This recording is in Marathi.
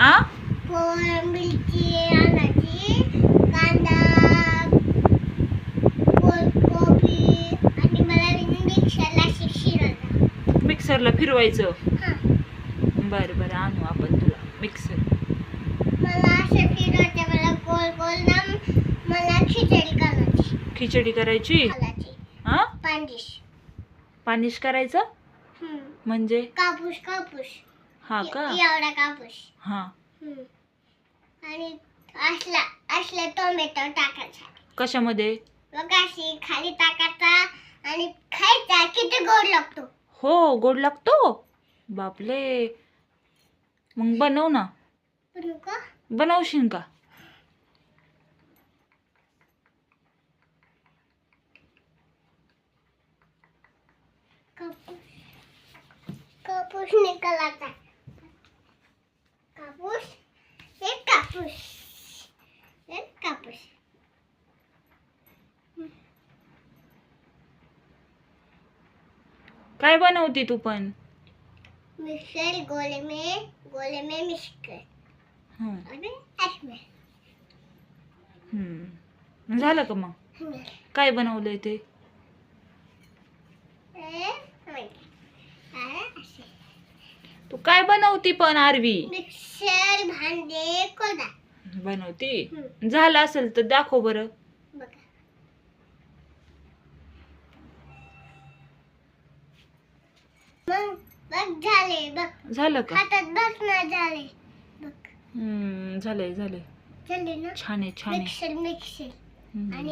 आ? आणायची कांदा कोबी आणि मला मिक्सरला मिक्सरला फिरवायचं. हां बरं बरं आणू आपण तुला. मिक्सर मला असं फिरवायचं मला गोल गोल ना मला खिचडी करायची? खिचडी करायची हा पांडिश पानिश करायचं? हम्म. म्हणजे? कापूस कापूस. हा का? एवढा कापूस। हा। हम्म. आणि असला असला टोमॅटो टाकायचा. कशामध्ये? मग अशी खाली टाकायचा आणि खायचा किती गोड लागतो. हो गोड लागतो? बापले मग बनव ना. पण का? बनवशील का? कापूस. कापूस निकालाचा काय बनवती तू पण? मिक्सर गोले में गोले में मिक्स कर हं, अरे ऐसमें हं. झालं का मग. काय बनवलंय ते? ए, असे. तू काय बनवती पण आरवी? मिक्सर भांडे कोरडा बनवती? हं. झालं असेल तर दाखव बरं बघा मग बघ झाले बघ. झालं का? हातात ना झाले. बघ. झालंय झालंय. झाले ना? छान आहे छान आहे. Mixer mixer. आणि